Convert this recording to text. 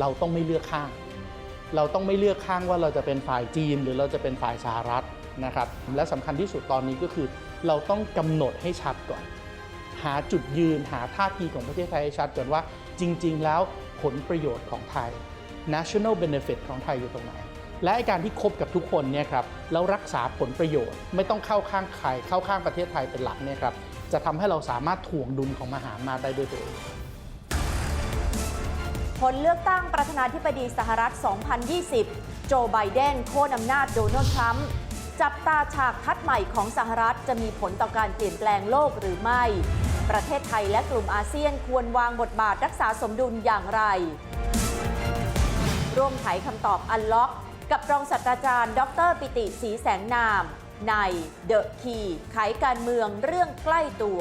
เราต้องไม่เลือกข้าง เราต้องไม่เลือกข้างว่าเราจะเป็นฝ่ายจีน หรือเราจะเป็นฝ่ายสหรัฐนะครับ และสำคัญที่สุดตอนนี้ก็คือ เราต้องกำหนดให้ชัดก่อน หาจุดยืนหาท่าทีของประเทศไทยให้ชัดก่อนว่าจริง ๆ แล้วผลประโยชน์ของไทย national benefit ของไทยอยู่ตรงไหน และการที่คบกับทุกคนเนี่ยครับแล้วรักษาผลประโยชน์ ไม่ต้องเข้าข้างใครเข้าข้างประเทศไทยเป็นหลักเนี่ยครับจะทำให้เราสามารถถ่วงดุลของมหาอำนาจได้ด้วยตัวเอง ลเลือกตั้งประธานาธิบดีสหรัฐ 2020 โจ ไบเดนโค่นอำนาจโดนัลด์ทรัมป์จับตาฉากทัดใหม่ของสหรัฐจะมีผลต่อการเปลี่ยนแปลงโลกหรือไม่ ประเทศไทยและกลุ่มอาเซียนควรวางบทบาทรักษาสมดุลอย่างไร ร่วมไขคำตอบอันล็อก กับรองศาสตราจารย์ ดร ปิติศรีแสงนาม ใน The Key ไขการเมืองเรื่องใกล้ตัว